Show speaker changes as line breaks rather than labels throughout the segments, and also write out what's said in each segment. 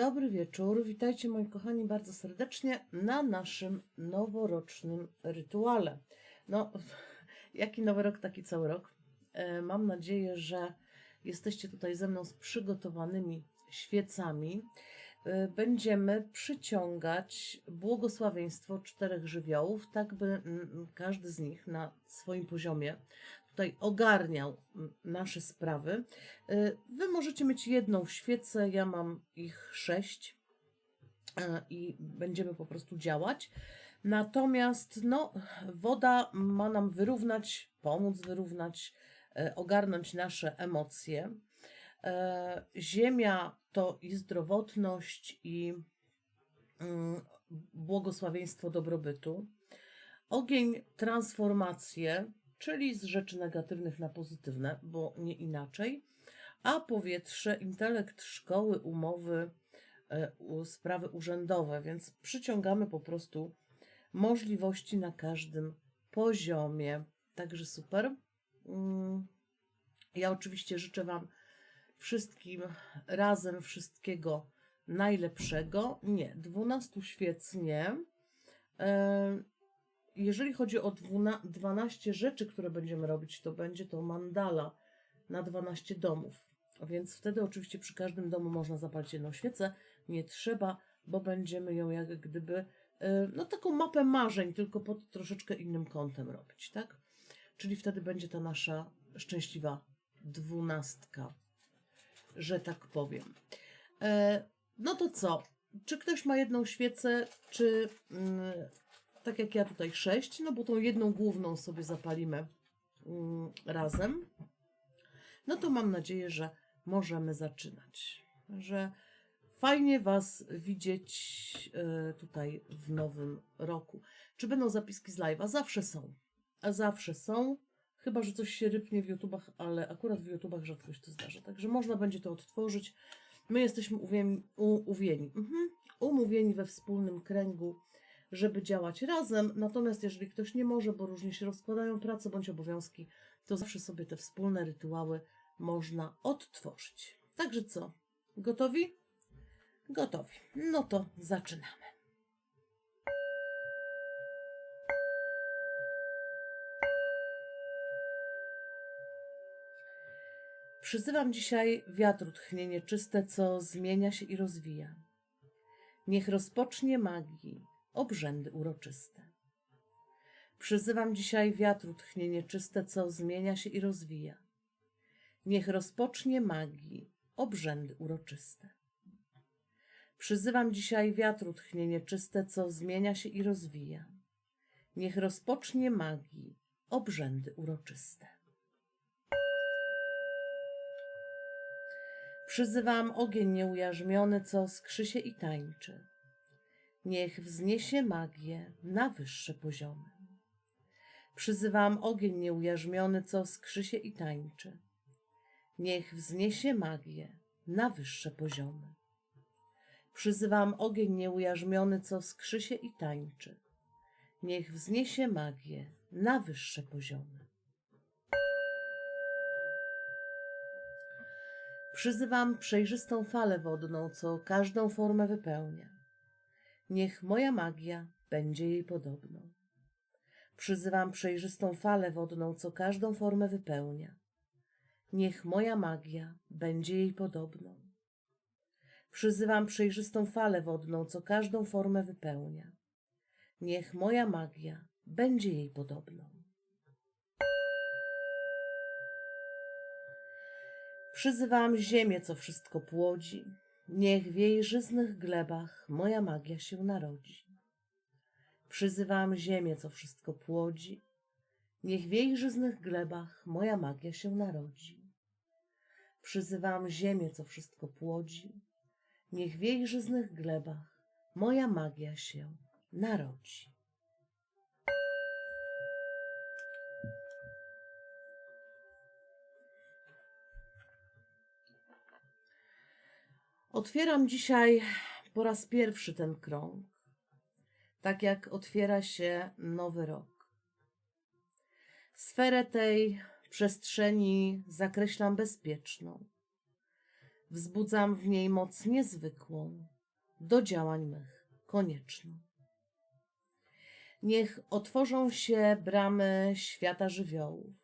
Dobry wieczór. Witajcie moi kochani bardzo serdecznie na naszym noworocznym rytuale. No, jaki nowy rok, taki cały rok. E, Mam nadzieję, że jesteście tutaj ze mną z przygotowanymi świecami. E, Będziemy przyciągać błogosławieństwo czterech żywiołów, tak by mm, każdy z nich na swoim poziomie tutaj ogarniał nasze sprawy. Y, Wy możecie mieć jedną świecę, ja mam ich sześć e, i będziemy po prostu działać. Natomiast no, woda ma nam wyrównać, pomóc wyrównać, e, ogarnąć nasze emocje. Ziemia to i zdrowotność, i mm, błogosławieństwo dobrobytu. Ogień transformację, czyli z rzeczy negatywnych na pozytywne, bo nie inaczej. A powietrze, intelekt, szkoły, umowy, e, sprawy urzędowe, więc przyciągamy po prostu możliwości na każdym poziomie. Także super. Mm, Ja oczywiście życzę Wam wszystkim razem wszystkiego najlepszego. Nie, 12 świec nie. Jeżeli chodzi o dwuna- 12 rzeczy, które będziemy robić, to będzie to mandala na 12 domów. Więc wtedy oczywiście przy każdym domu można zapalić jedną świecę. Nie trzeba, bo będziemy ją jak gdyby, e, no taką mapę marzeń, tylko pod troszeczkę innym kątem robić, tak? Czyli wtedy będzie ta nasza szczęśliwa dwunastka, że tak powiem. E, no to co? Czy ktoś ma jedną świecę, czy mm, tak jak ja tutaj sześć? No bo tą jedną główną sobie zapalimy mm, razem. No to mam nadzieję, że możemy zaczynać. Że fajnie Was widzieć e, tutaj w nowym roku. Czy będą zapiski z live'a? Zawsze są. A zawsze są. Chyba, że coś się rypnie w YouTubach, ale akurat w YouTubach rzadko się to zdarza. Także można będzie to odtworzyć. My jesteśmy uwieni, u, uwieni, mhm, umówieni we wspólnym kręgu, żeby działać razem. Natomiast jeżeli ktoś nie może, bo różnie się rozkładają prace bądź obowiązki, to zawsze sobie te wspólne rytuały można odtworzyć. Także co? Gotowi? Gotowi. No to zaczynamy. Przyzywam dzisiaj wiatru tchnienie czyste, co zmienia się i rozwija. Niech rozpocznie magii obrzędy uroczyste. Przyzywam dzisiaj wiatru tchnienie czyste, co zmienia się i rozwija. Niech rozpocznie magii obrzędy uroczyste. Przyzywam dzisiaj wiatru tchnienie czyste, co zmienia się i rozwija. Niech rozpocznie magii obrzędy uroczyste. Przyzywam ogień nieujarzmiony, co skrzy się i tańczy. Niech wzniesie magię na wyższe poziomy. Przyzywam ogień nieujarzmiony, co skrzy się i tańczy. Niech wzniesie magię na wyższe poziomy. Przyzywam ogień nieujarzmiony, co skrzy się i tańczy. Niech wzniesie magię na wyższe poziomy. Przyzywam przejrzystą falę wodną, co każdą formę wypełnia. Niech moja magia będzie jej podobną. Przyzywam przejrzystą falę wodną, co każdą formę wypełnia. Niech moja magia będzie jej podobną. Przyzywam przejrzystą falę wodną, co każdą formę wypełnia. Niech moja magia będzie jej podobną. Przyzywam ziemię, co wszystko płodzi. Niech w jej żyznych glebach moja magia się narodzi. Przyzywam ziemię, co wszystko płodzi. Niech w jej żyznych glebach moja magia się narodzi. Przyzywam ziemię, co wszystko płodzi. Niech w jej żyznych glebach moja magia się narodzi. Otwieram dzisiaj po raz pierwszy ten krąg, tak jak otwiera się nowy rok. Sferę tej przestrzeni zakreślam bezpieczną. Wzbudzam w niej moc niezwykłą, do działań mych konieczną. Niech otworzą się bramy świata żywiołów.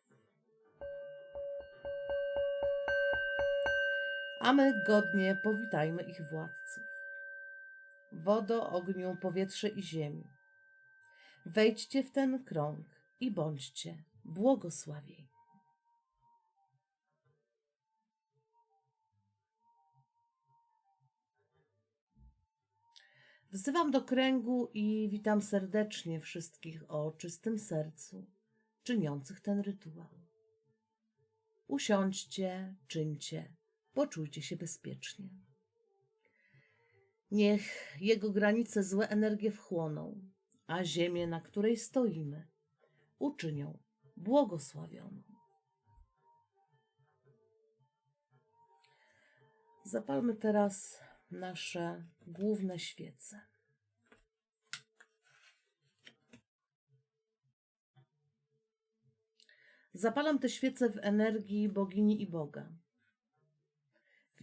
A my godnie powitajmy ich władców. Wodo, ogniu, powietrze i ziemi. Wejdźcie w ten krąg i bądźcie błogosławieni. Wzywam do kręgu i witam serdecznie wszystkich o czystym sercu, czyniących ten rytuał. Usiądźcie, czyńcie, poczujcie się bezpiecznie. Niech jego granice złe energie wchłoną, a ziemię, na której stoimy, uczynią błogosławioną. Zapalmy teraz nasze główne świece. Zapalam te świece w energii bogini i Boga,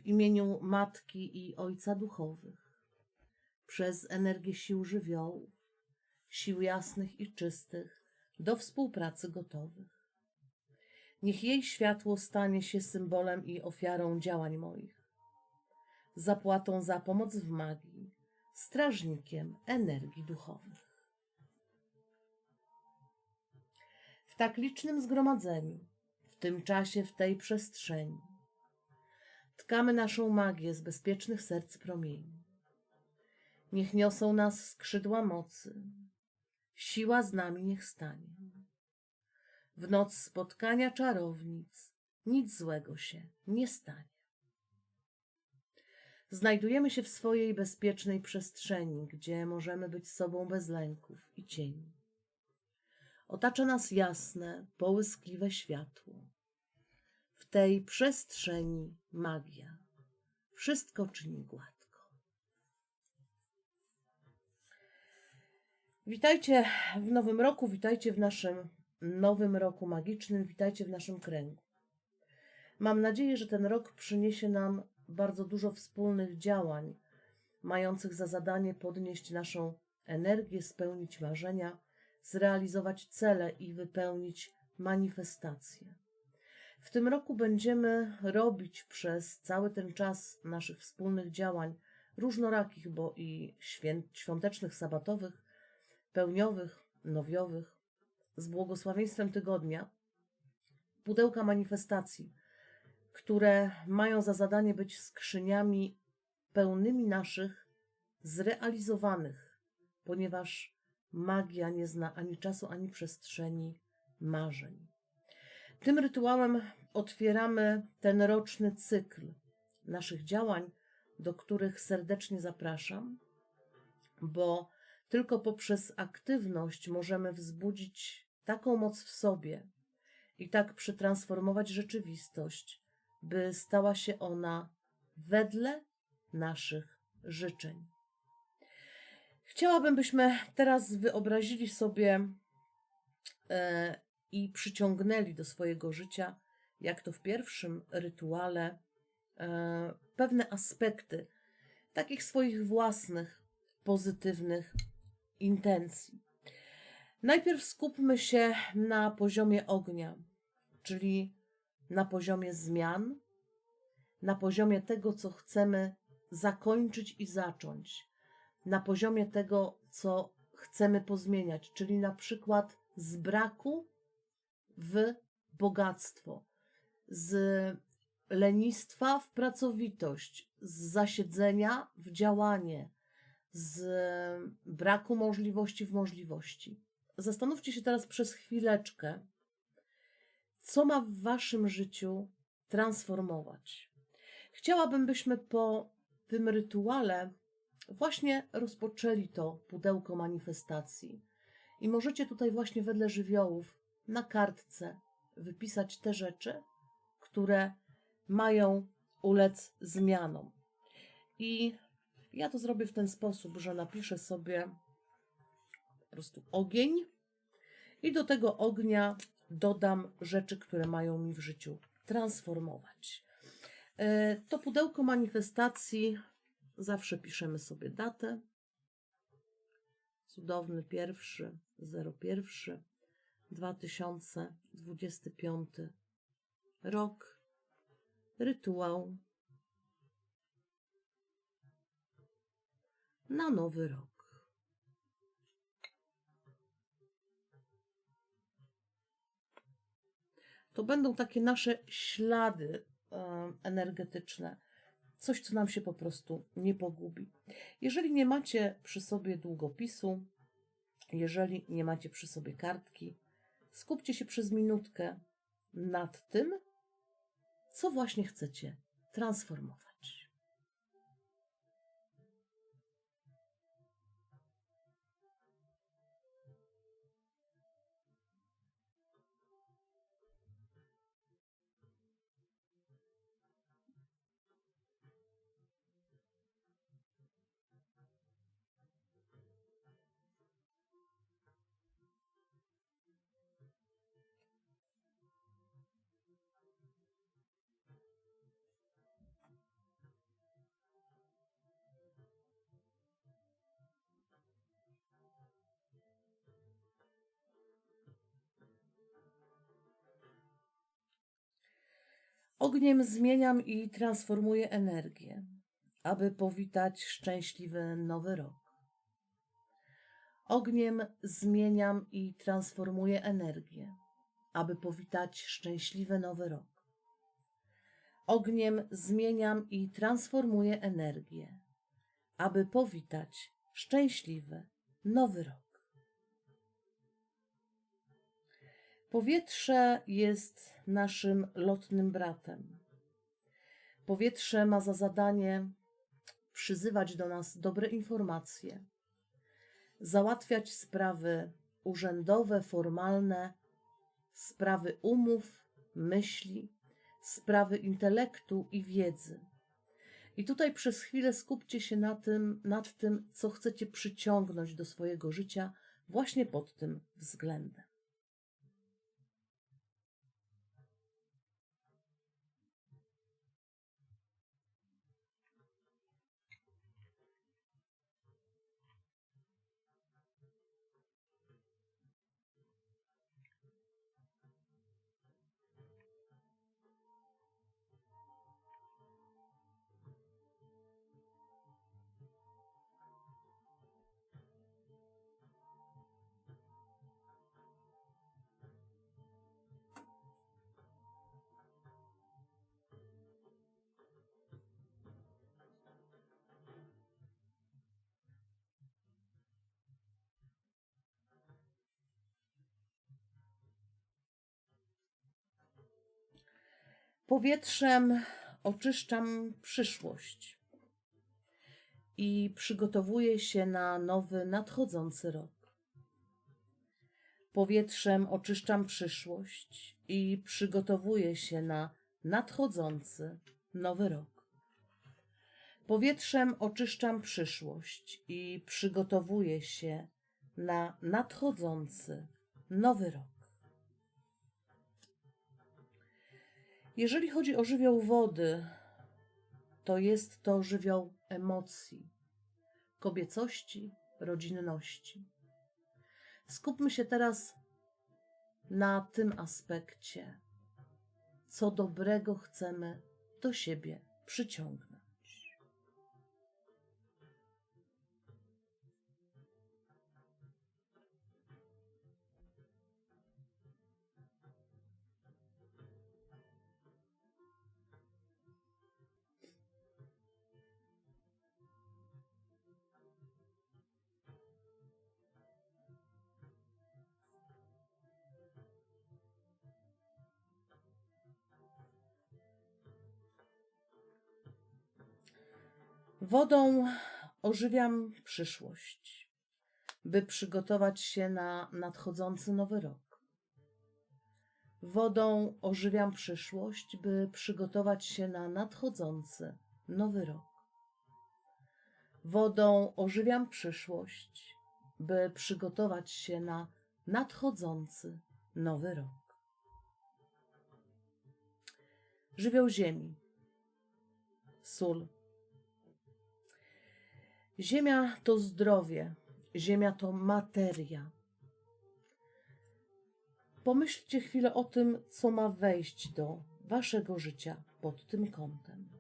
w imieniu Matki i Ojca Duchowych, przez energię sił żywiołów, sił jasnych i czystych, do współpracy gotowych. Niech jej światło stanie się symbolem i ofiarą działań moich zapłatą za pomoc w magii, strażnikiem energii duchowych. W tak licznym zgromadzeniu, w tym czasie, w tej przestrzeni, tkamy naszą magię z bezpiecznych serc promieni. Niech niosą nas skrzydła mocy, siła z nami niech stanie. W noc spotkania czarownic nic złego się nie stanie. Znajdujemy się w swojej bezpiecznej przestrzeni, gdzie możemy być sobą bez lęków i cieni. Otacza nas jasne, połyskliwe światło. Tej przestrzeni magia. Wszystko czyni gładko. Witajcie w nowym roku, witajcie w naszym nowym roku magicznym, witajcie w naszym kręgu. Mam nadzieję, że ten rok przyniesie nam bardzo dużo wspólnych działań, mających za zadanie podnieść naszą energię, spełnić marzenia, zrealizować cele i wypełnić manifestacje. W tym roku będziemy robić przez cały ten czas naszych wspólnych działań, różnorakich, bo i świątecznych, sabatowych, pełniowych, nowiowych, z błogosławieństwem tygodnia, pudełka manifestacji które mają za zadanie być skrzyniami pełnymi naszych zrealizowanych, ponieważ magia nie zna ani czasu, ani przestrzeni marzeń. Tym rytuałem otwieramy ten roczny cykl naszych działań, do których serdecznie zapraszam, bo tylko poprzez aktywność możemy wzbudzić taką moc w sobie i tak przetransformować rzeczywistość, by stała się ona wedle naszych życzeń. Chciałabym, byśmy teraz wyobrazili sobie e, i przyciągnęli do swojego życia, jak to w pierwszym rytuale, e, pewne aspekty takich swoich własnych, pozytywnych intencji. Najpierw skupmy się na poziomie ognia, czyli na poziomie zmian, na poziomie tego, co chcemy zakończyć i zacząć, na poziomie tego, co chcemy pozmieniać, czyli na przykład z braku w bogactwo, z lenistwa w pracowitość, z zasiedzenia w działanie, z braku możliwości w możliwości. Zastanówcie się teraz przez chwileczkę, co ma w waszym życiu transformować. Chciałabym, byśmy po tym rytuale właśnie rozpoczęli to pudełko manifestacji. I możecie tutaj właśnie wedle żywiołów na kartce wypisać te rzeczy, które mają ulec zmianom. I ja to zrobię w ten sposób, że napiszę sobie po prostu ogień i do tego ognia dodam rzeczy, które mają mi w życiu transformować. E, To pudełko manifestacji zawsze piszemy sobie datę. Cudowny pierwszy, 01, 2025 rok. Rytuał na nowy rok. To będą takie nasze ślady e, energetyczne. Coś, co nam się po prostu nie pogubi. Jeżeli nie macie przy sobie długopisu, jeżeli nie macie przy sobie kartki, skupcie się przez minutkę nad tym, co właśnie chcecie transformować. Ogniem zmieniam i transformuję energię, aby powitać szczęśliwy nowy rok. Ogniem zmieniam i transformuję energię, aby powitać szczęśliwy nowy rok. Ogniem zmieniam i transformuję energię, aby powitać szczęśliwy nowy rok. Powietrze jest naszym lotnym bratem. Powietrze ma za zadanie przyzywać do nas dobre informacje, załatwiać sprawy urzędowe, formalne, sprawy umów, myśli, sprawy intelektu i wiedzy. I tutaj przez chwilę skupcie się na tym, nad tym, co chcecie przyciągnąć do swojego życia właśnie pod tym względem. Powietrzem oczyszczam przyszłość i przygotowuję się na nowy, nadchodzący rok. Powietrzem oczyszczam przyszłość i przygotowuję się na nadchodzący nowy rok. Powietrzem oczyszczam przyszłość i przygotowuję się na nadchodzący nowy rok. Jeżeli chodzi o żywioł wody, to jest to żywioł emocji, kobiecości, rodzinności. Skupmy się teraz na tym aspekcie, co dobrego chcemy do siebie przyciągnąć. Wodą ożywiam przyszłość, by przygotować się na nadchodzący nowy rok. Wodą ożywiam przyszłość, by przygotować się na nadchodzący nowy rok. Wodą ożywiam przyszłość, by przygotować się na nadchodzący nowy rok. Żywioł ziemi. sól. Ziemia to zdrowie, ziemia to materia. Pomyślcie chwilę o tym, co ma wejść do waszego życia pod tym kątem.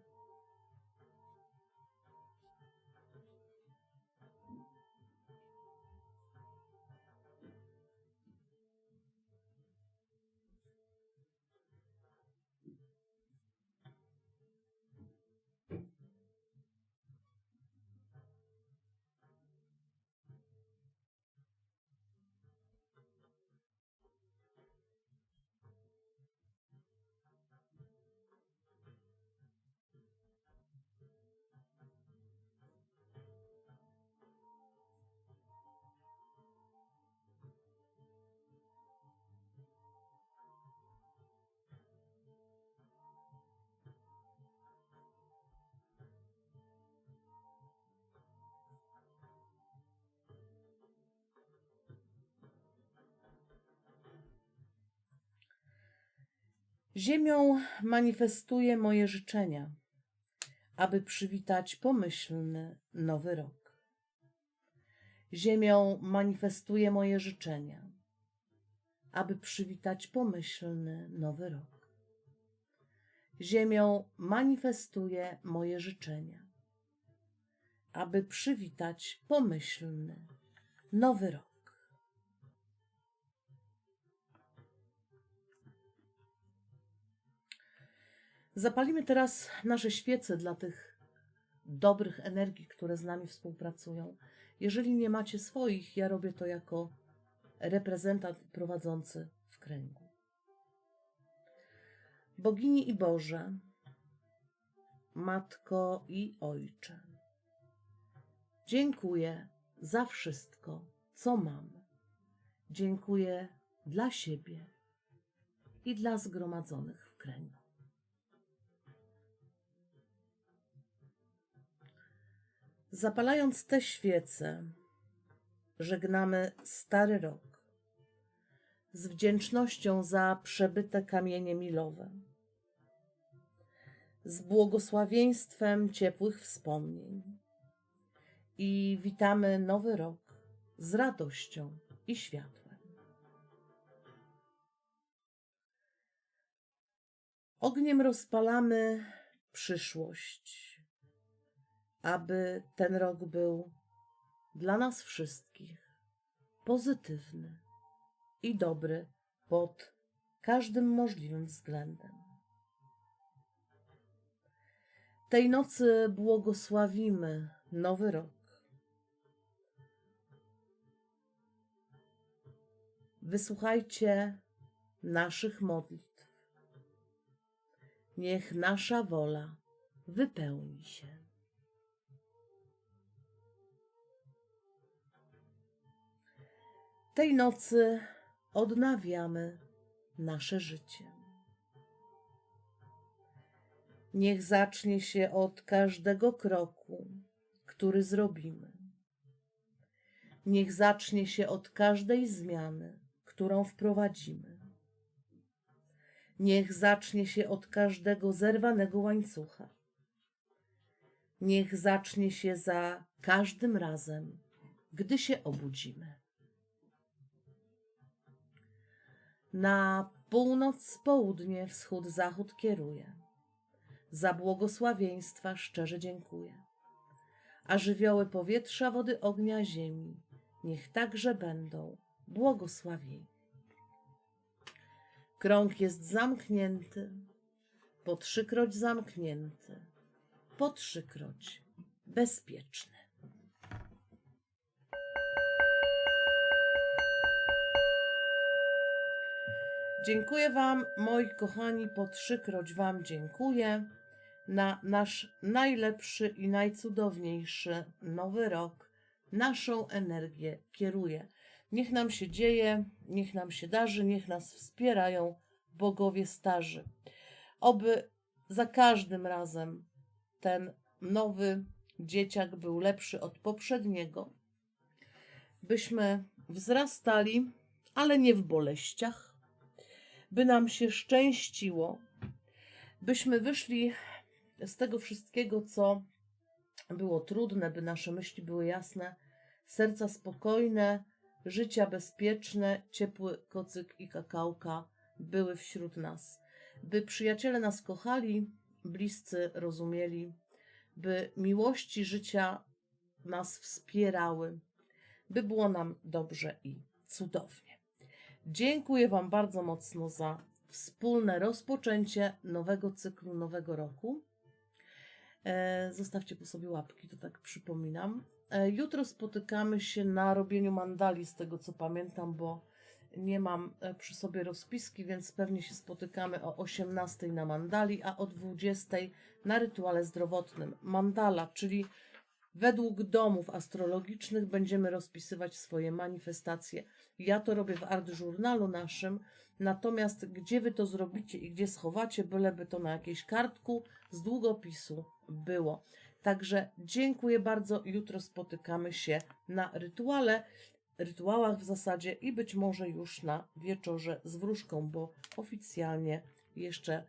Ziemią manifestuję moje życzenia, aby przywitać pomyślny nowy rok. Ziemią manifestuję moje życzenia, aby przywitać pomyślny nowy rok. Ziemią manifestuję moje życzenia, aby przywitać pomyślny nowy rok. Zapalimy teraz nasze świece dla tych dobrych energii, które z nami współpracują. Jeżeli nie macie swoich, ja robię to jako reprezentant prowadzący w kręgu. Bogini i Boże, Matko i Ojcze, dziękuję za wszystko, co mam. Dziękuję dla siebie i dla zgromadzonych w kręgu. Zapalając te świece, żegnamy stary rok z wdzięcznością za przebyte kamienie milowe, z błogosławieństwem ciepłych wspomnień i witamy nowy rok z radością i światłem. Ogniem rozpalamy przyszłość aby ten rok był dla nas wszystkich pozytywny i dobry pod każdym możliwym względem. Tej nocy błogosławimy nowy rok. Wysłuchajcie naszych modlitw. Niech nasza wola wypełni się. Tej nocy odnawiamy nasze życie. Niech zacznie się od każdego kroku, który zrobimy. Niech zacznie się od każdej zmiany, którą wprowadzimy. Niech zacznie się od każdego zerwanego łańcucha. Niech zacznie się za każdym razem, gdy się obudzimy. Na północ, południe, wschód, zachód kieruję. Za błogosławieństwa szczerze dziękuję. A żywioły powietrza, wody, ognia, ziemi, niech także będą błogosławieni. Krąg jest zamknięty, po trzykroć zamknięty, po trzykroć bezpieczny. Dziękuję Wam, moi kochani, po trzykroć Wam dziękuję na nasz najlepszy i najcudowniejszy nowy rok. Naszą energię kieruje. Niech nam się dzieje, niech nam się darzy, niech nas wspierają bogowie starzy. Oby za każdym razem ten nowy dzieciak był lepszy od poprzedniego, byśmy wzrastali, ale nie w boleściach by nam się szczęściło, byśmy wyszli z tego wszystkiego, co było trudne, by nasze myśli były jasne, serca spokojne, życia bezpieczne, ciepły kocyk i kakałka były wśród nas. By przyjaciele nas kochali, bliscy rozumieli, by miłości życia nas wspierały, by było nam dobrze i cudownie. Dziękuję Wam bardzo mocno za wspólne rozpoczęcie nowego cyklu, nowego roku. E, Zostawcie po sobie łapki, to tak przypominam. E, Jutro spotykamy się na robieniu mandali, z tego co pamiętam, bo nie mam e, przy sobie rozpiski, więc pewnie się spotykamy o 18 na mandali, a o 20 na rytuale zdrowotnym. Mandala, czyli według domów astrologicznych będziemy rozpisywać swoje manifestacje. Ja to robię w art journalu naszym, natomiast gdzie wy to zrobicie i gdzie schowacie, byleby to na jakiejś kartku z długopisu było. Także dziękuję bardzo. Jutro spotykamy się na rytuale, rytuałach w zasadzie i być może już na wieczorze z wróżką, bo oficjalnie jeszcze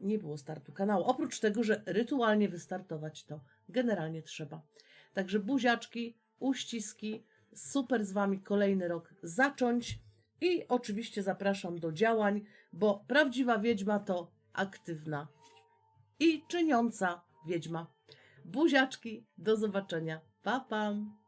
nie było startu kanału. Oprócz tego, że rytualnie wystartować to generalnie trzeba. Także buziaczki, uściski, super z Wami kolejny rok zacząć i oczywiście zapraszam do działań, bo prawdziwa wiedźma to aktywna i czyniąca wiedźma. Buziaczki, do zobaczenia. Pa, pam!